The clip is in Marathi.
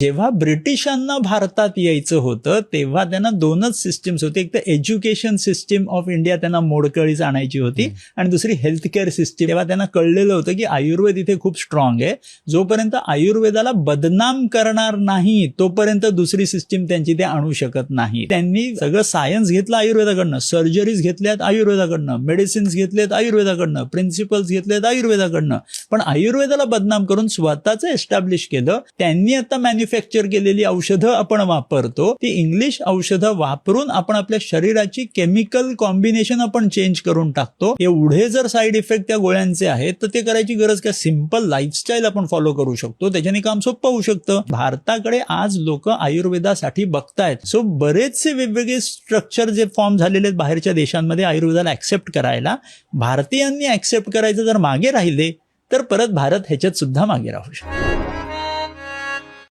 जेव्हा ब्रिटिशांना भारतात यायचं होतं तेव्हा त्यांना दोनच सिस्टीम्स होते. एक तर एज्युकेशन सिस्टीम ऑफ इंडिया त्यांना मोडकळीच आणायची होती आणि दुसरी हेल्थ केअर सिस्टीम तेव्हा त्यांना कळलेलं होतं की आयुर्वेद इथे खूप स्ट्रॉंग आहे. जोपर्यंत आयुर्वेदाला बदनाम करणार नाही तोपर्यंत दुसरी सिस्टीम त्यांची ते आणू शकत नाही. त्यांनी सगळं सायन्स घेतलं आयुर्वेदाकडनं सर्जरीज घेतल्यात आयुर्वेदाकडनं मेडिसिन्स घेतलेत आयुर्वेदाकडनं प्रिन्सिपल्स घेतलेत आयुर्वेदाकडनं. पण आयुर्वेदाला बदनाम करून स्वतःच एस्टॅब्लिश केलं. त्यांनी आता मॅन्युफॅक्चर केलेली औषधं आपण वापरतो ती इंग्लिश औषधं वापरून आपण आपल्या शरीराची केमिकल कॉम्बिनेशन आपण चेंज करून टाकतो. एवढे जर साईड इफेक्ट त्या गोळ्यांचे आहेत तर ते करायची गरज काय? सिंपल लाईफस्टाईल आपण फॉलो करू शकतो. त्याच्याने काम सोपं होऊ शकतं. भारताकडे आज लोक आयुर्वेदासाठी बघतायत. सो बरेचसे वेगवेगळे स्ट्रक्चर जे फॉर्म झालेले आहेत बाहेरच्या देशांमध्ये आयुर्वेदाला ऍक्सेप्ट करायला भारतीयांनी ऍक्सेप्ट करायचं जर मागे राहिले तर परत भारत ह्याच्यात सुद्धा मागे राहू शकतो.